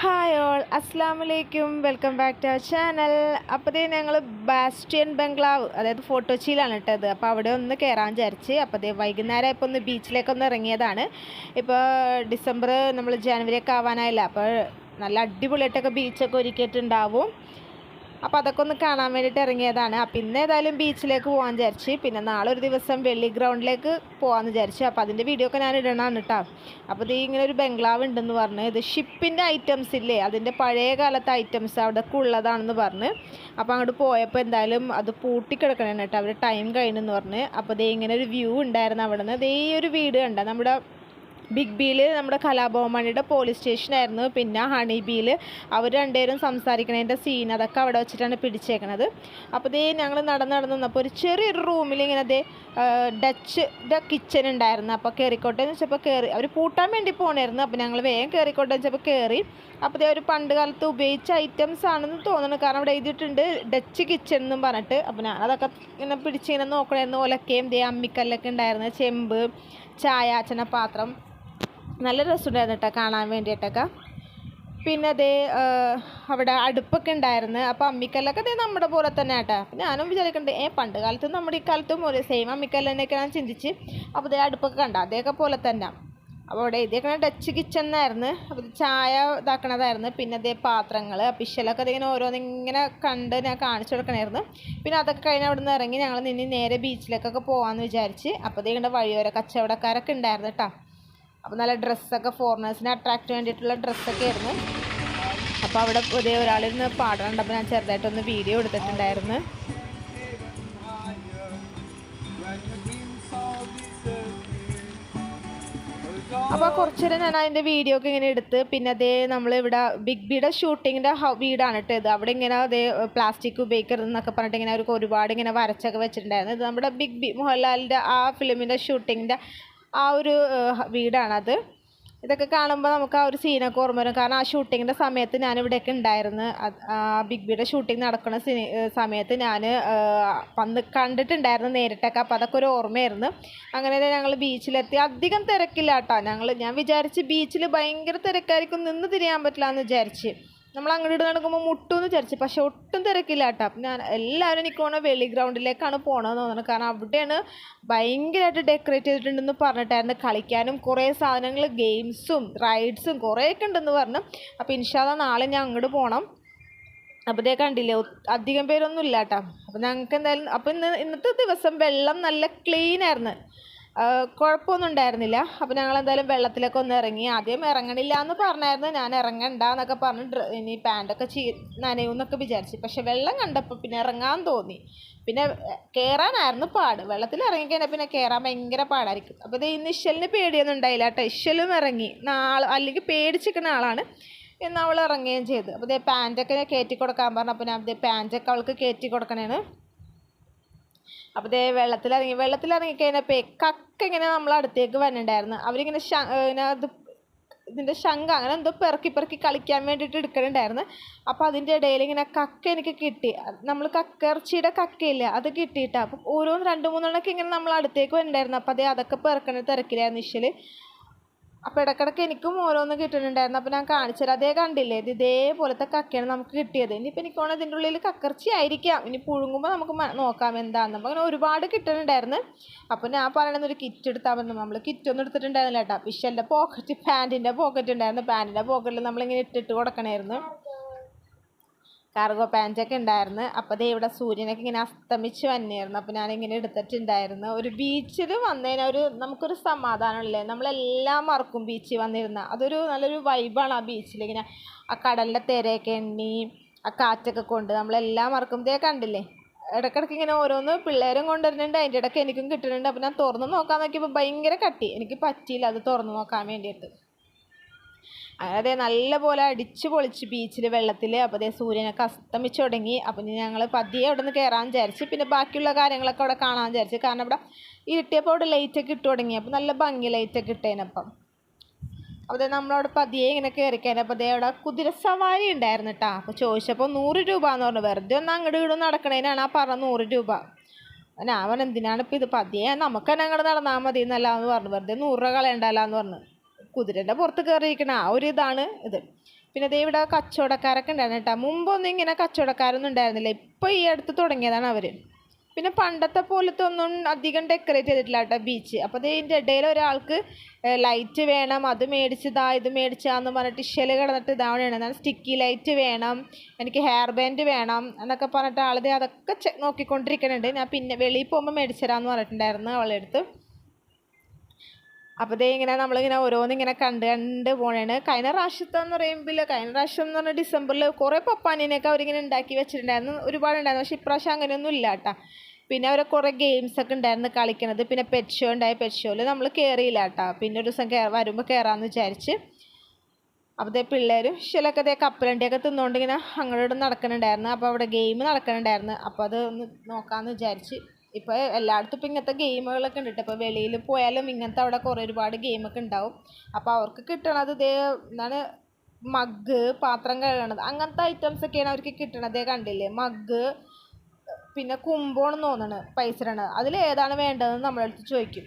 Hi all അസ്സാം വലൈക്കും welcome back to our channel അപ്പോഴത്തേ ഞങ്ങൾ ബാസ്റ്റിയൻ ബംഗ്ലാവ് അതായത് ഫോട്ടോച്ചിയിലാണ് ഇട്ടത്. അപ്പോൾ അവിടെ ഒന്ന് കയറാൻ വിചാരിച്ച് അപ്പോൾ വൈകുന്നേരം ഇപ്പോൾ ഒന്ന് ബീച്ചിലേക്കൊന്ന് ഇറങ്ങിയതാണ്. ഇപ്പോൾ ഡിസംബർ നമ്മൾ ജനുവരി ഒക്കെ ആവാനായില്ല അപ്പോൾ നല്ല അടിപൊളിയായിട്ടൊക്കെ ബീച്ചൊക്കെ ഒരുക്കിയിട്ടുണ്ടാവും. അപ്പോൾ അതൊക്കെ ഒന്ന് കാണാൻ വേണ്ടിയിട്ട് ഇറങ്ങിയതാണ്. അപ്പം ഇന്ന് ഏതായാലും ബീച്ചിലേക്ക് പോകാൻ വിചാരിച്ച്. പിന്നെ നാളെ ഒരു ദിവസം വെള്ളി ഗ്രൗണ്ടിലേക്ക് പോകാമെന്ന് വിചാരിച്ചു. അപ്പോൾ അതിന്റെ വീഡിയോ ഒക്കെ ഞാൻ ഇടണമാണ് കേട്ടോ അപ്പോൾ ഇത് ഇങ്ങനെ ഒരു ബംഗ്ലാവ് ഉണ്ടെന്ന് പറഞ്ഞ്. ഇത് ഷിപ്പിന്റെ ഐറ്റംസ് ഇല്ലേ? അതിന്റെ പഴയ കാലത്തെ ഐറ്റംസ് അവിടെ ഉള്ളതാണെന്ന് പറഞ്ഞ്. അപ്പോൾ അങ്ങോട്ട് പോയപ്പോൾ എന്തായാലും അത് പൂട്ടിക്കിടക്കണം കേട്ടോ അവർ ടൈം കഴിഞ്ഞെന്ന് പറഞ്ഞ്. അപ്പോൾ ദേ ഇങ്ങനെ ഒരു വ്യൂ ഉണ്ടായിരുന്നു അവിടെ നിന്ന് ദേ ഈ ഒരു വീട് കണ്ട? നമ്മുടെ ബിഗ് ബിയിൽ നമ്മുടെ കലാഭവമണിയുടെ പോലീസ് സ്റ്റേഷനായിരുന്നു പിന്നെ ഹണി ബിയിൽ അവർ രണ്ടുപേരും സംസാരിക്കണതിന്റെ സീൻ അതൊക്കെ അവിടെ വെച്ചിട്ടാണ് പിടിച്ചേക്കണത്. അപ്പോൾ ഇതേ ഞങ്ങൾ നടന്ന് നടന്ന് വന്നപ്പോൾ ഒരു ചെറിയൊരു റൂമിൽ ഇങ്ങനെ ദേ ഡച്ചിന്റെ കിച്ചൺ ഉണ്ടായിരുന്നു. അപ്പോൾ കയറിക്കോട്ടെ എന്ന് വെച്ചപ്പോൾ കയറി അവർ പൂട്ടാൻ വേണ്ടി പോകണമായിരുന്നു അപ്പോൾ ഞങ്ങൾ വേഗം കയറിക്കോട്ടെ എന്ന് വെച്ചപ്പോൾ കയറി അപ്പോൾ ഇതേ ഒരു പണ്ട് കാലത്ത് ഉപയോഗിച്ച ഐറ്റംസ് ആണെന്ന് തോന്നുന്നു. കാരണം അവിടെ എഴുതിയിട്ടുണ്ട് ഡച്ച് കിച്ചൺ എന്നും പറഞ്ഞിട്ട്. അപ്പോൾ ഞാൻ അതൊക്കെ ഇങ്ങനെ പിടിച്ചിങ്ങനെ നോക്കണമായിരുന്നു ഒലക്കയും ദേ അമ്മിക്കല്ലൊക്കെ ഉണ്ടായിരുന്നു ചെമ്പ് ചായ ചായാച്ചന പാത്രം നല്ല രസമുണ്ടായിരുന്നു കേട്ടോ കാണാൻ വേണ്ടിയിട്ടൊക്കെ. പിന്നെ അതേ അവിടെ അടുപ്പൊക്കെ ഉണ്ടായിരുന്നു. അപ്പോൾ അമ്മിക്കല്ലൊക്കെ അതേ നമ്മുടെ പോലെ തന്നെ കേട്ടോ ഞാനും വിചാരിക്കണ്ട് ഏ പണ്ട് കാലത്തും നമ്മുടെ ഈ കാലത്തും ഒരു സെയിം അമ്മിക്കല്ല് തന്നെയൊക്കെ ഞാൻ ചിന്തിച്ച് അപ്പോൾ അതേ അടുപ്പൊക്കെ കണ്ട. അതേക്കെ പോലെ തന്നെ. അപ്പോൾ അവിടെ ഇതൊക്കെ ഡച്ച് കിച്ചൺ എന്നായിരുന്നു അപ്പോൾ ഇത് ചായ ഇതാക്കണതായിരുന്നു. പിന്നെ അതേ പാത്രങ്ങൾ പിശലൊക്കെ അതിങ്ങനെ ഓരോന്നിങ്ങനെ കണ്ട് ഞാൻ കാണിച്ചു കൊടുക്കണമായിരുന്നു പിന്നെ അതൊക്കെ കഴിഞ്ഞ് അവിടെ നിന്ന് ഇറങ്ങി ഞങ്ങൾ നിന്ന് നേരെ ബീച്ചിലേക്കൊക്കെ പോകാമെന്ന് വിചാരിച്ച്. അപ്പോൾ അതേ കണ്ട വഴിയോര കച്ചവടക്കാരൊക്കെ ഉണ്ടായിരുന്നു കേട്ടോ അപ്പോൾ നല്ല ഡ്രസ്സൊക്കെ ഫോറിനേഴ്സിനെ അട്രാക്റ്റ് വേണ്ടിയിട്ടുള്ള ഡ്രസ്സൊക്കെ ആയിരുന്നു. അപ്പോൾ അവിടെ പുതിയ ഒരാളിരുന്ന് പാടുന്നുണ്ട് അപ്പോൾ ഞാൻ ചെറുതായിട്ടൊന്ന് വീഡിയോ എടുത്തിട്ടുണ്ടായിരുന്നു. അപ്പോൾ കുറച്ച് നേരം ഞാൻ അതിന്റെ വീഡിയോ ഒക്കെ ഇങ്ങനെ എടുത്ത് പിന്നെ അതേ നമ്മളിവിടെ ബിഗ് ബിയുടെ ഷൂട്ടിങ്ങിന്റെ വീടാണ് കേട്ടോ ഇത്. അവിടെ ഇങ്ങനെ അതേ പ്ലാസ്റ്റിക് ഉപയോഗിക്കരുത് എന്നൊക്കെ പറഞ്ഞിട്ട് ഇങ്ങനെ അവർക്ക് ഒരുപാട് ഇങ്ങനെ വരച്ചൊക്കെ വെച്ചിട്ടുണ്ടായിരുന്നു. ഇത് നമ്മുടെ ബിഗ് ബി മോഹൻലാലിന്റെ ആ ഫിലിമിന്റെ ഷൂട്ടിങ്ങിന്റെ ആ ഒരു വീടാണത്. ഇതൊക്കെ കാണുമ്പോൾ നമുക്ക് ആ ഒരു സീനൊക്കെ ഓർമ്മ വരും. കാരണം ആ ഷൂട്ടിങ്ങിന്റെ സമയത്ത് ഞാൻ ഞാനിവിടെയൊക്കെ ഉണ്ടായിരുന്നു. ബിഗ് ബിയുടെ ഷൂട്ടിംഗ് നടക്കുന്ന സമയത്ത് ഞാൻ വന്ന് കണ്ടിട്ടുണ്ടായിരുന്നു നേരിട്ടൊക്കെ. അപ്പോൾ അതൊക്കെ ഒരു ഓർമ്മയായിരുന്നു. അങ്ങനെ ഞങ്ങൾ ബീച്ചിലെത്തി. അധികം തിരക്കില്ല കേട്ടോ ഞങ്ങൾ ഞാൻ വിചാരിച്ച് ബീച്ചിൽ ഭയങ്കര തിരക്കായിരിക്കും. നിന്ന് തിരിയാൻ പറ്റില്ല എന്ന് വിചാരിച്ച്. നമ്മൾ അങ്ങോട്ട് നടക്കുമ്പോൾ മുട്ടുമെന്ന് വിചാരിച്ചു പക്ഷെ ഒട്ടും തിരക്കില്ല കേട്ടോ. ഞാൻ എല്ലാവരും എനിക്ക് തോന്നുന്നു വെളി ഗ്രൗണ്ടിലേക്കാണ് പോകണമെന്ന് തോന്നുന്നത് കാരണം അവിടെയാണ് ഭയങ്കരമായിട്ട് ഡെക്കറേറ്റ് ചെയ്തിട്ടുണ്ടെന്ന് പറഞ്ഞിട്ടായിരുന്നു കളിക്കാനും കുറേ സാധനങ്ങൾ ഗെയിംസും റൈഡ്സും കുറേയൊക്കെ ഉണ്ടെന്ന് പറഞ്ഞു. അപ്പോൾ ഇൻഷാല്ല നാളെ ഞാൻ അങ്ങോട്ട് പോകണം അപ്പോൾ ഇതേ കണ്ടില്ലേ അധികം പേരൊന്നും ഇല്ല കേട്ടോ. അപ്പോൾ ഞങ്ങൾക്ക് എന്തായാലും അപ്പോൾ ഇന്ന് ഇന്നത്തെ ദിവസം വെള്ളം നല്ല ക്ലീൻ ആയിരുന്നു. കുഴപ്പമൊന്നും ഉണ്ടായിരുന്നില്ല. അപ്പോൾ ഞങ്ങൾ എന്തായാലും വെള്ളത്തിലൊക്കെ ഒന്ന് ഇറങ്ങി. ആദ്യം ഇറങ്ങണില്ല എന്ന് പറഞ്ഞായിരുന്നു. ഞാൻ ഇറങ്ങണ്ട എന്നൊക്കെ പറഞ്ഞ് ഇനി പാന്റൊക്കെ ചീ നനയുമെന്നൊക്കെ വിചാരിച്ചു. പക്ഷെ വെള്ളം കണ്ടപ്പോൾ പിന്നെ ഇറങ്ങാൻ തോന്നി. പിന്നെ കയറാനായിരുന്നു പാട്. വെള്ളത്തിൽ ഇറങ്ങിക്കഴിഞ്ഞാൽ പിന്നെ കയറാൻ ഭയങ്കര പാടായിരിക്കും. അപ്പോൾ ഇത് ഈ നിശ്ചലിന് പേടിയൊന്നും ഉണ്ടായില്ല കേട്ടോ. ഇഷലും ഇറങ്ങി. നാളെ അല്ലെങ്കിൽ പേടിച്ചിരിക്കുന്ന ആളാണ്. എന്ന് അവൾ ഇറങ്ങുകയും ചെയ്തു. അപ്പോൾ ഇതേ പാന്റൊക്കെ കയറ്റി കൊടുക്കാൻ പറഞ്ഞു. അപ്പോൾ ഞാൻ ഇതേ പാന്റൊക്കെ അവൾക്ക് കയറ്റി കൊടുക്കണേന്ന് അപ്പോൾ ദേ വെള്ളത്തിലിറങ്ങി വെള്ളത്തിലിറങ്ങി കഴിഞ്ഞപ്പോൾ കക്ക ഇങ്ങനെ നമ്മൾ അടുത്തേക്ക് വന്നിട്ടുണ്ടായിരുന്നു. അവരിങ്ങനെ ഇങ്ങനെ അത് ഇതിന്റെ ശംഖ അങ്ങനെ എന്തോ പെറുക്കി പെറുക്കി കളിക്കാൻ വേണ്ടിയിട്ട് എടുക്കണുണ്ടായിരുന്നു. അപ്പോൾ അതിന്റെ ഇടയിൽ ഇങ്ങനെ കക്ക എനിക്ക് കിട്ടി. നമ്മൾ കക്കിറച്ചിയുടെ കക്കയില്ല അത് കിട്ടിയിട്ടാണ് അപ്പോൾ ഓരോന്ന് രണ്ട് മൂന്നെണ്ണമൊക്കെ ഇങ്ങനെ നമ്മൾ അടുത്തേക്ക് വരണ്ടായിരുന്നു അപ്പോൾ അതേ അതൊക്കെ പെറുക്കണ തിരക്കിലായിരുന്നു ഇഷ്യൽ അപ്പോൾ ഇടക്കിടക്ക് എനിക്കും ഓരോന്ന് കിട്ടുന്നുണ്ടായിരുന്നു. അപ്പോൾ ഞാൻ കാണിച്ചത് അതേ കണ്ടില്ലേ? ഇത് ഇതേപോലത്തെ കക്കയാണ് നമുക്ക് കിട്ടിയത്. ഇനിയിപ്പോൾ എനിക്ക് തോന്നുന്നു ഇതിന്റെ ഉള്ളിൽ കക്കർച്ചി ആയിരിക്കാം. ഇനി പുഴുങ്ങുമ്പോൾ നമുക്ക് നോക്കാം എന്താണെന്ന് അപ്പോൾ അങ്ങനെ ഒരുപാട് കിട്ടുന്നുണ്ടായിരുന്നു. അപ്പോൾ ഞാൻ പറയണമെന്ന് ഒരു കിറ്റ് എടുത്താൽ മതി. നമ്മൾ കിറ്റ് ഒന്നും എടുത്തിട്ടുണ്ടായിരുന്നില്ല കേട്ടോ. ഫിഷലിന്റെ പോക്കറ്റ് പാന്റിന്റെ പോക്കറ്റ് ഉണ്ടായിരുന്നു. പാന്റിന്റെ പോക്കറ്റിൽ നമ്മളിങ്ങനെ ഇട്ടിട്ട് കൊടുക്കണമായിരുന്നു കാർഗോ പാന്റൊക്കെ ഉണ്ടായിരുന്നു. അപ്പോൾ ദേ ഇവിടെ സൂര്യനൊക്കെ ഇങ്ങനെ അസ്തമിച്ച് വന്നിരുന്നു. അപ്പോൾ ഞാനിങ്ങനെ എടുത്തിട്ടുണ്ടായിരുന്നു. ഒരു ബീച്ചിൽ വന്നതിന് ഒരു നമുക്കൊരു സമാധാനമല്ലേ? നമ്മളെല്ലാം മറക്കും ബീച്ചിൽ വന്നിരുന്ന. അതൊരു നല്ലൊരു വൈബാണ് ആ ബീച്ചിൽ. ഇങ്ങനെ ആ കടലിന്റെ തിരയൊക്കെ എണ്ണി ആ കാറ്റൊക്കെ കൊണ്ട് നമ്മളെല്ലാം മറക്കും. ഇതേ കണ്ടില്ലേ? ഇടയ്ക്കിടയ്ക്ക് ഇങ്ങനെ ഓരോന്ന് പിള്ളേരും കൊണ്ടുവരുന്നുണ്ട്. അതിന്റെ ഇടയ്ക്ക് എനിക്കും കിട്ടുന്നുണ്ട്. അപ്പോൾ ഞാൻ തുറന്ന് നോക്കാൻ നോക്കിയപ്പോൾ ഭയങ്കര കട്ടി. എനിക്ക് പറ്റിയില്ല അത് തുറന്ന് നോക്കാൻ വേണ്ടിയിട്ട്. അങ്ങനെ നല്ലപോലെ അടിച്ച് പൊളിച്ച് ബീച്ചിൽ വെള്ളത്തിൽ അപ്പോൾ അതേ സൂര്യനൊക്കെ അസ്തമിച്ചു തുടങ്ങി. അപ്പം ഞങ്ങൾ പതിയെ അവിടെ നിന്ന് കയറാൻ വിചാരിച്ച്. പിന്നെ ബാക്കിയുള്ള കാര്യങ്ങളൊക്കെ അവിടെ കാണാൻ വിചാരിച്ച്. കാരണം അവിടെ ഇരുട്ടിയപ്പോൾ അവിടെ ലൈറ്റൊക്കെ ഇട്ട് തുടങ്ങി. അപ്പോൾ നല്ല ഭംഗി ലൈറ്റൊക്കെ ഇട്ടേനപ്പം അപ്പോൾ നമ്മളവിടെ പതിയെ ഇങ്ങനെ കയറിക്കാൻ അപ്പോൾ അതേ അവിടെ കുതിര സവാരി ഉണ്ടായിരുന്നു കേട്ടോ അപ്പോൾ ചോദിച്ചപ്പോൾ നൂറ് രൂപ എന്ന് പറഞ്ഞു. വെറുതെ ഒന്ന് അങ്ങോട്ട് ഇങ്ങോട്ട് നടക്കണേനാണ് ആ പറഞ്ഞ നൂറ് രൂപ. ഞാൻ പറഞ്ഞു എന്തിനാണ് ഇപ്പോൾ ഇത്? പതിയെ നമുക്ക് തന്നെ അങ്ങോട്ട് നടന്നാൽ മതി എന്നല്ല എന്ന് പറഞ്ഞു. വെറുതെ നൂറ് രൂപ കളയണ്ടല്ലോ എന്ന് പറഞ്ഞു. കുതിരന്റെ പുറത്ത് കയറിയിരിക്കണ ആ ഒരു ഇതാണ് ഇത്. പിന്നെ ദേ ഇവിടെ കച്ചവടക്കാരൊക്കെ ഉണ്ടായിരുന്നു കേട്ടോ. മുമ്പൊന്നും ഇങ്ങനെ കച്ചവടക്കാരൊന്നും ഉണ്ടായിരുന്നില്ല. ഇപ്പോൾ ഈ അടുത്ത് തുടങ്ങിയതാണ് അവർ പിന്നെ പണ്ടത്തെ പോലത്തെ ഒന്നും അധികം ഡെക്കറേറ്റ് ചെയ്തിട്ടില്ല കേട്ടോ ബീച്ച് അപ്പോൾ ഇതിന്റെ ഇടയിൽ ഒരാൾക്ക് ലൈറ്റ് വേണം അത് മേടിച്ചതാ ഇത് മേടിച്ചാന്ന് പറഞ്ഞിട്ട് ഇഷ്യൽ കിടന്നിട്ട് ഇതാണ് വേണം സ്റ്റിക്കി ലൈറ്റ് വേണം എനിക്ക് ഹെയർ ബാൻഡ് വേണം എന്നൊക്കെ പറഞ്ഞിട്ട് ആളത് അതൊക്കെ നോക്കിക്കൊണ്ടിരിക്കുന്നുണ്ട് ഞാൻ പിന്നെ വെളിയിൽ പോകുമ്പോൾ മേടിച്ചു തരാമെന്ന് പറഞ്ഞിട്ടുണ്ടായിരുന്നു അവളെടുത്ത്. അപ്പോൾ ദേ ഇങ്ങനെ നമ്മളിങ്ങനെ ഓരോന്നിങ്ങനെ കണ്ട് കണ്ട് പോണേണ്. കഴിഞ്ഞ പ്രാവശ്യത്തെ എന്ന് പറയുമ്പോൾ കഴിഞ്ഞ പ്രാവശ്യം എന്ന് പറഞ്ഞാൽ ഡിസംബറിൽ കുറേ പപ്പാനിനെയൊക്കെ അവരിങ്ങനെ ഉണ്ടാക്കി വെച്ചിട്ടുണ്ടായിരുന്നു. ഒരുപാടുണ്ടായിരുന്നു പക്ഷേ ഇപ്രാവശ്യം അങ്ങനെയൊന്നും ഇല്ല കേട്ടോ പിന്നെ അവരെ കുറേ ഗെയിംസ് ഒക്കെ ഉണ്ടായിരുന്നു കളിക്കണത്. പിന്നെ പെറ്റ് ഷോ ഉണ്ടായി പെറ്റ് ഷോയിൽ നമ്മൾ കയറിയില്ല കേട്ടോ പിന്നെ ഒരു ദിവസം വരുമ്പോൾ കയറാമെന്ന് വിചാരിച്ച്. അപ്പോൾ ദേ പിള്ളേരും ശിലൊക്കെ ദേ കപ്പലണ്ടിയൊക്കെ തിന്നുകൊണ്ട് ഇങ്ങനെ അങ്ങോട്ട് നടക്കുന്നുണ്ടായിരുന്നു അപ്പോൾ അവിടെ ഗെയിം നടക്കുന്നുണ്ടായിരുന്നു അപ്പോൾ അത് ഒന്ന് നോക്കാമെന്ന് വിചാരിച്ച് ഇപ്പോൾ എല്ലായിടത്തും ഇപ്പോൾ ഇങ്ങനത്തെ ഗെയിമുകളൊക്കെ ഉണ്ട് ഇപ്പോൾ വെളിയിൽ പോയാലും ഇങ്ങനത്തെ അവിടെ കുറേ ഒരുപാട് ഗെയിമൊക്കെ ഉണ്ടാവും. അപ്പോൾ അവർക്ക് കിട്ടണത് ഇതേ എന്താണ് മഗ് പാത്രം കഴുകണത് അങ്ങനത്തെ ഐറ്റംസ് ഒക്കെയാണ് അവർക്ക് കിട്ടണത്. കണ്ടില്ലേ? മഗ് പിന്നെ കുമ്പോണെന്ന് തോന്നണ് പൈസ അതിൽ ഏതാണ് വേണ്ടതെന്ന് നമ്മളടുത്ത് ചോദിക്കും.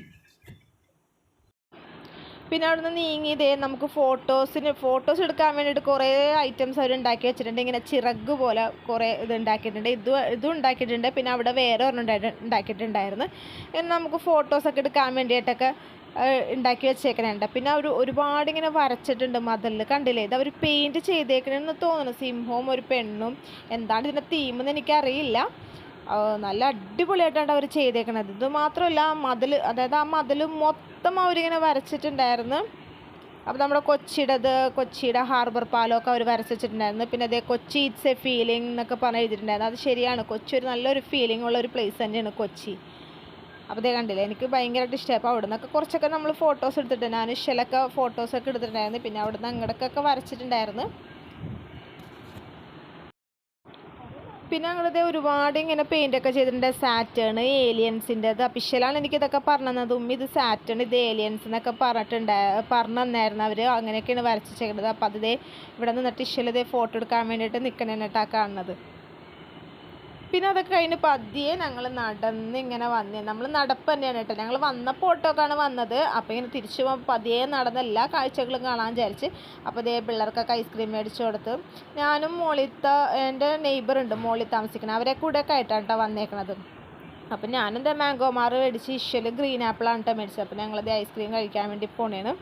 പിന്നെ അവിടെ നീങ്ങി ഇതേ നമുക്ക് ഫോട്ടോസിന് ഫോട്ടോസ് എടുക്കാൻ വേണ്ടിയിട്ട് കുറേ ഐറ്റംസ് അവർ ഉണ്ടാക്കി വെച്ചിട്ടുണ്ട്. ഇങ്ങനെ ചിറക് പോലെ കുറേ ഇത് ഉണ്ടാക്കിയിട്ടുണ്ട്. ഇത് ഇതും ഉണ്ടാക്കിയിട്ടുണ്ട്. പിന്നെ അവിടെ വേറെ ഒരെണ്ണം ഉണ്ടാക്കിയിട്ടുണ്ടായിരുന്നു. ഇങ്ങനെ നമുക്ക് ഫോട്ടോസൊക്കെ എടുക്കാൻ വേണ്ടിയിട്ടൊക്കെ ഉണ്ടാക്കി വെച്ചേക്കണുണ്ട്. പിന്നെ അവർ ഒരുപാട് ഇങ്ങനെ വരച്ചിട്ടുണ്ട് മതിലിൽ കണ്ടില്ലേ? ഇത് അവർ പെയിന്റ് ചെയ്തേക്കണെന്ന് തോന്നുന്നു. സിംഹവും ഒരു പെണ്ണും. എന്താണ് ഇതിന്റെ തീമെന്ന് എനിക്കറിയില്ല. നല്ല അടിപൊളിയായിട്ടാണ് അവർ ചെയ്തേക്കണത്. ഇത് മാത്രമല്ല മതിൽ അതായത് ആ മതിൽ മൊത്തം അവരിങ്ങനെ വരച്ചിട്ടുണ്ടായിരുന്നു. അപ്പോൾ നമ്മുടെ കൊച്ചിയുടേത് കൊച്ചിയുടെ ഹാർബർ പാലമൊക്കെ അവർ വരച്ചിട്ടുണ്ടായിരുന്നു. പിന്നെ അതേ കൊച്ചി ഇറ്റ്സ് എ ഫീലിംഗ് എന്നൊക്കെ പറഞ്ഞ് എഴുതിയിട്ടുണ്ടായിരുന്നു. അത് ശരിയാണ്. കൊച്ചി ഒരു നല്ലൊരു ഫീലിംഗ് ഉള്ള ഒരു പ്ലേസ് തന്നെയാണ് കൊച്ചി. അപ്പോൾ അതേ കണ്ടില്ലേ എനിക്ക് ഭയങ്കരമായിട്ട് ഇഷ്ടമായി അപ്പോൾ അവിടെ നിന്നൊക്കെ കുറച്ചൊക്കെ നമ്മൾ ഫോട്ടോസ് എടുത്തിട്ടുണ്ട്. ഞാൻ ഇഷ്ടലൊക്കെ ഫോട്ടോസൊക്കെ എടുത്തിട്ടുണ്ടായിരുന്നു. പിന്നെ അവിടെ നിന്ന് അങ്ങോട്ടൊക്കെ വരച്ചിട്ടുണ്ടായിരുന്നു. പിന്നെ ഞങ്ങളിത് ഒരുപാട് ഇങ്ങനെ ഒക്കെ ചെയ്തിട്ടുണ്ട്. സാറ്റേൺ ഏലിയൻസിന്റെത് അഫിഷ്യലാണ് എനിക്കിതൊക്കെ പറഞ്ഞു തന്നത് ഇത് സാറ്റേൺ ഇത് ഏലിയൻസ് എന്നൊക്കെ പറഞ്ഞിട്ടുണ്ട്. പറഞ്ഞു തന്നായിരുന്നു അവർ അങ്ങനെയൊക്കെയാണ് വരച്ച് ചെയ്യേണ്ടത് അപ്പോൾ അത് ദേ ഇവിടെ നിന്നിട്ട് ഇഷ്യലിതേ ഫോട്ടോ എടുക്കാൻ വേണ്ടിയിട്ട് നിൽക്കണേട്ടാണ് കാണുന്നത്. പിന്നെ അതൊക്കെ കഴിഞ്ഞ് പതിയെ ഞങ്ങൾ നടന്ന് ഇങ്ങനെ വന്നേ. നമ്മൾ നടപ്പ് തന്നെയാണ് കേട്ടോ. ഞങ്ങൾ വന്നപ്പോൾ ഓട്ടോക്കാണ് വന്നത്. അപ്പോൾ ഇങ്ങനെ തിരിച്ചു പോകുമ്പോൾ പതിയെ നടന്ന എല്ലാ കാഴ്ചകളും കാണാൻ വിചാരിച്ച് അപ്പോൾ ഇതേ പിള്ളേർക്കൊക്കെ ഐസ്ക്രീം മേടിച്ചു കൊടുത്ത് ഞാനും മോളിത്ത എന്റെ നെയ്ബറുണ്ട് മോളിൽ താമസിക്കണം. അവരെ കൂടെ ഒക്കെ ആയിട്ടാണ് കേട്ടോ വന്നേക്കണത്. അപ്പം ഞാനെന്താ മാംഗോ മാറ് മേടിച്ച് ഇഷ്യൽ ഗ്രീൻ ആപ്പിളാണ് കേട്ടോ മേടിച്ചത്. അപ്പോൾ ഞങ്ങളത് ഐസ്ക്രീം കഴിക്കാൻ വേണ്ടി പോണേണ്.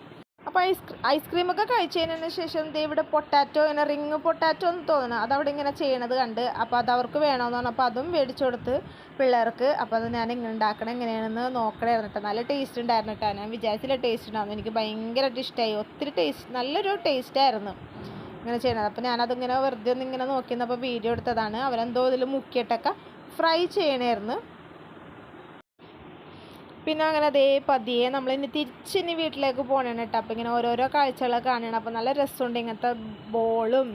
അപ്പോൾ ഐസ് ഐസ്ക്രീം ഒക്കെ കഴിച്ചതിന് ശേഷം ദേ ഇവിടെ പൊട്ടാറ്റോ ഇങ്ങനെ റിങ് പൊട്ടാറ്റോ എന്ന് തോന്നുന്നു. അതവിടെ ഇങ്ങനെ ചെയ്യണത് കണ്ട്. അപ്പോൾ അത് അവർക്ക് വേണമെന്ന് പറഞ്ഞു അപ്പോൾ അതും മേടിച്ചു കൊടുത്ത് പിള്ളേർക്ക്. അപ്പോൾ അത് ഞാൻ ഇങ്ങനെ ഉണ്ടാക്കണം എങ്ങനെയാണെന്ന് നോക്കണമായിരുന്നു നല്ല ടേസ്റ്റ് ഉണ്ടായിരുന്നു കേട്ടോ ഞാൻ വിചാരിച്ചില്ല ടേസ്റ്റ് ഉണ്ടാകുന്നു എനിക്ക് ഭയങ്കരമായിട്ട് ഇഷ്ടമായി ഒത്തിരി ടേസ്റ്റ് നല്ലൊരു ടേസ്റ്റായിരുന്നു ഇങ്ങനെ ചെയ്യണത്. അപ്പോൾ ഞാനതിങ്ങനെ വെറുതെ ഒന്ന് ഇങ്ങനെ നോക്കിയിരുന്നപ്പോൾ വീഡിയോ എടുത്തതാണ്. അവരെന്തോ ഇതിൽ മുക്കിയിട്ടൊക്കെ ഫ്രൈ ചെയ്യണമായിരുന്നു പിന്നെ അങ്ങനെ അതേ പതിയെ നമ്മൾ ഇനി തിരിച്ചിനി വീട്ടിലേക്ക് പോകണം കേട്ടോ അപ്പോൾ ഇങ്ങനെ ഓരോരോ കാഴ്ചകളൊക്കെ കാണണം. അപ്പോൾ നല്ല രസമുണ്ട് ഇങ്ങനത്തെ ബോളും.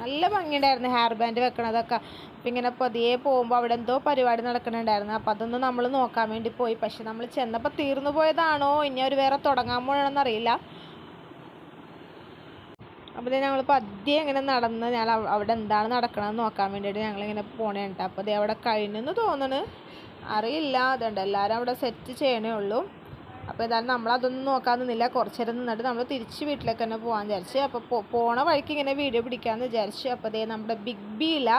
നല്ല ഭംഗിയുണ്ടായിരുന്നു ഹെയർ ബാൻഡ് വെക്കണതൊക്കെ. അപ്പം ഇങ്ങനെ പതിയെ പോകുമ്പോൾ അവിടെ എന്തോ പരിപാടി നടക്കുന്നുണ്ടായിരുന്നു അപ്പം അതൊന്ന് നമ്മൾ നോക്കാൻ വേണ്ടി പോയി. പക്ഷെ നമ്മൾ ചെന്നപ്പോൾ തീർന്നു പോയതാണോ? ഇനി അവർ വേറെ തുടങ്ങാൻ പോകണമെന്ന് അറിയില്ല. അപ്പോൾ ഞങ്ങൾ പതിയെ ഇങ്ങനെ നടന്ന് ഞാൻ അവ- അവിടെ എന്താണ് നടക്കണമെന്ന് നോക്കാൻ വേണ്ടിയിട്ട് ഞങ്ങളിങ്ങനെ പോണേ കേട്ടോ അപ്പോൾ ദേ അവിടെ കഴിഞ്ഞെന്ന് തോന്നണ്. അറിയില്ല അതുണ്ട് എല്ലാവരും അവിടെ സെറ്റ് ചെയ്യണേ ഉള്ളൂ. അപ്പോൾ ഏതായാലും നമ്മളതൊന്നും നോക്കാൻ നിന്നില്ല. കുറച്ച് നേരം നിന്നിട്ട് നമ്മൾ തിരിച്ച് വീട്ടിലേക്ക് തന്നെ പോകാൻ വിചാരിച്ച്. അപ്പോൾ പോണ വഴിക്ക് ഇങ്ങനെ വീഡിയോ പിടിക്കാമെന്ന് വിചാരിച്ചു. അപ്പോൾ ദേ നമ്മുടെ ബിഗ് ബിയില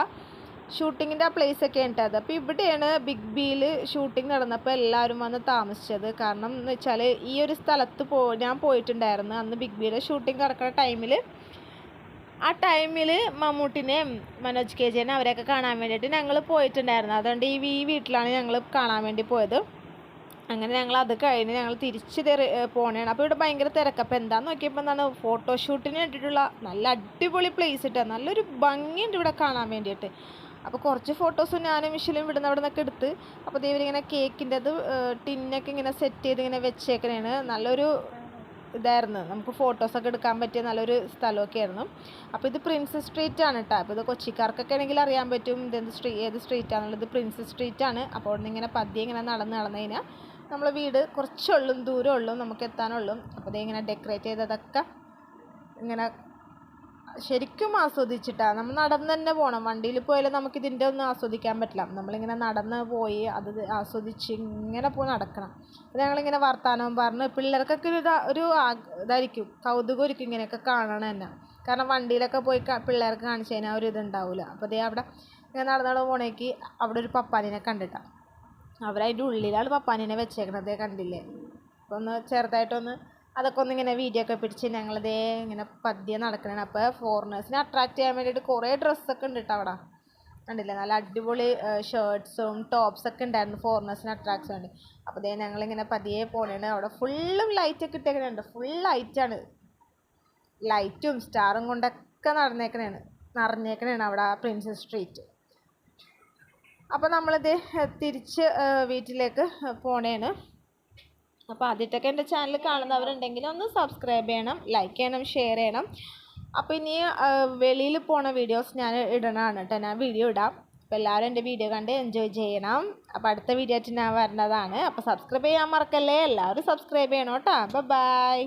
ഷൂട്ടിങ്ങിന്റെ ആ പ്ലേസ് ഒക്കെ ഉണ്ടായത് അപ്പോൾ ഇവിടെയാണ് ബിഗ് ബിയിൽ ഷൂട്ടിംഗ് നടന്നപ്പോൾ എല്ലാവരും വന്ന് താമസിച്ചത്. കാരണം എന്ന് വെച്ചാൽ ഈ ഒരു സ്ഥലത്ത് പോ ഞാൻ പോയിട്ടുണ്ടായിരുന്നു. അന്ന് ബിഗ് ബിയുടെ ഷൂട്ടിംഗ് നടക്കുന്ന ടൈമിൽ ആ ടൈമിൽ മമ്മൂട്ടിനെയും മനോജ് കെ ജിനെ അവരെയൊക്കെ കാണാൻ വേണ്ടിയിട്ട് ഞങ്ങൾ പോയിട്ടുണ്ടായിരുന്നു. അതുകൊണ്ട് ഈ ഈ വീട്ടിലാണ് ഞങ്ങൾ കാണാൻ വേണ്ടി പോയത്. അങ്ങനെ ഞങ്ങൾ അത് കഴിഞ്ഞ് ഞങ്ങൾ തിരിച്ച് പോണേണ്. അപ്പോൾ ഇവിടെ ഭയങ്കര തിരക്ക് അപ്പോൾ എന്താന്ന് നോക്കിയപ്പോൾ എന്താണ് ഫോട്ടോഷൂട്ടിന് വേണ്ടിയിട്ടുള്ള നല്ല അടിപൊളി പ്ലേസ് ഇട്ടാണ് നല്ലൊരു ഭംഗിയുണ്ട് ഇവിടെ കാണാൻ വേണ്ടിയിട്ട്. അപ്പോൾ കുറച്ച് ഫോട്ടോസ് ഞാനും മിഷലും ഇവിടുന്ന് അവിടെ നിന്നൊക്കെ എടുത്ത് അപ്പോൾ ദൈവം കേക്കിന്റെ അത് ടിന്നൊക്കെ ഇങ്ങനെ സെറ്റ് ചെയ്ത് ഇങ്ങനെ വെച്ചേക്കണേണ്. നല്ലൊരു ഇതായിരുന്നു. നമുക്ക് ഫോട്ടോസൊക്കെ എടുക്കാൻ പറ്റിയ നല്ലൊരു സ്ഥലമൊക്കെ ആയിരുന്നു. അപ്പോൾ ഇത് പ്രിൻസസ് സ്ട്രീറ്റ് ആണ് കേട്ടോ അപ്പോൾ ഇത് കൊച്ചിക്കാർക്കൊക്കെ ആണെങ്കിൽ അറിയാൻ പറ്റും ഇതെന്ത് സ്ട്രീ ഏത് സ്ട്രീറ്റ് ആണുള്ളത് പ്രിൻസസ് സ്ട്രീറ്റ് ആണ്. അപ്പോൾ അവിടെ നിന്ന് ഇങ്ങനെ പതിയെ ഇങ്ങനെ നടന്ന് നടന്നു കഴിഞ്ഞാൽ നമ്മളെ വീട് കുറച്ചുള്ളും ദൂരമുള്ളും നമുക്ക് എത്താനുള്ളൂ. അപ്പോൾ ഇതേ ഇങ്ങനെ ഡെക്കറേറ്റ് ചെയ്തതൊക്കെ ഇങ്ങനെ ശരിക്കും ആസ്വദിച്ചിട്ടാണ് നമ്മൾ നടന്ന് തന്നെ പോകണം വണ്ടിയിൽ പോയാലും നമുക്ക് ഇതിന്റെ ഒന്നും ആസ്വദിക്കാൻ പറ്റില്ല. നമ്മളിങ്ങനെ നടന്ന് പോയി അത് ആസ്വദിച്ച് ഇങ്ങനെ പോയി നടക്കണം. അപ്പോൾ ഞങ്ങളിങ്ങനെ വർത്താനം പറഞ്ഞ്. പിള്ളേർക്കൊക്കെ ഒരു ഒരു ഇതായിരിക്കും. കൗതുകമായിരിക്കും ഇങ്ങനെയൊക്കെ കാണണം തന്നെ. കാരണം വണ്ടിയിലൊക്കെ പോയി പിള്ളേർക്ക് കാണിച്ചു കഴിഞ്ഞാൽ ഒരു ഇതുണ്ടാവില്ല അപ്പോൾ ദേ അവിടെ ഇങ്ങനെ നടന്നു പോണേക്ക് അവിടെ ഒരു പപ്പാനിനെ കണ്ടിട്ടാണ് അവരതിന്റെ ഉള്ളിലാണ് പപ്പാനിനെ വെച്ചേക്കണത് കണ്ടില്ലേ? അപ്പോൾ ഒന്ന് ചെറുതായിട്ടൊന്ന് അതൊക്കെ ഒന്ന് ഇങ്ങനെ വീഡിയോ ഒക്കെ പിടിച്ച് ഞങ്ങളതേ ഇങ്ങനെ പതിയെ നടക്കണേ അപ്പോൾ ഫോറിനേഴ്സിനെ അട്രാക്റ്റ് ചെയ്യാൻ വേണ്ടിയിട്ട് കുറേ ഡ്രസ്സൊക്കെ ഉണ്ട് കേട്ടോ അവിടെ. കണ്ടില്ലേ? നല്ല അടിപൊളി ഷർട്ട്സും ടോപ്സൊക്കെ ഉണ്ടായിരുന്നു ഫോറിനേഴ്സിന് അട്രാക്ഷൻ വേണ്ടി. അപ്പോൾ ദേ ഞങ്ങളിങ്ങനെ പതിയെ പോണേണ് അവിടെ ഫുള്ളും ലൈറ്റൊക്കെ ഇട്ടേക്കണുണ്ട്. ഫുൾ ലൈറ്റാണ് ലൈറ്റും സ്റ്റാറും കൊണ്ടൊക്കെ നടന്നേക്കണേണ്. നിറഞ്ഞേക്കണേണ് അവിടെ പ്രിൻസസ് സ്ട്രീറ്റ് അപ്പോൾ നമ്മളിത് തിരിച്ച് വീട്ടിലേക്ക് പോണേണ് അപ്പോൾ ആദ്യത്തൊക്കെ എന്റെ ചാനൽ കാണുന്നവരുണ്ടെങ്കിൽ ഒന്ന് സബ്സ്ക്രൈബ് ചെയ്യണം ലൈക്ക് ചെയ്യണം ഷെയർ ചെയ്യണം. അപ്പോൾ ഇനി വെളിയിൽ പോണ വീഡിയോസ് ഞാൻ ഇടണതാണ് കേട്ടോ ഞാൻ വീഡിയോ ഇടാം. അപ്പോൾ എല്ലാവരും എന്റെ വീഡിയോ കണ്ട് എൻജോയ് ചെയ്യണം. അപ്പോൾ അടുത്ത വീഡിയോ ആയിട്ട് ഞാൻ വരുന്നതാണ് അപ്പോൾ സബ്സ്ക്രൈബ് ചെയ്യാൻ മറക്കല്ലേ? എല്ലാവരും സബ്സ്ക്രൈബ് ചെയ്യണം കേട്ടോ ബൈ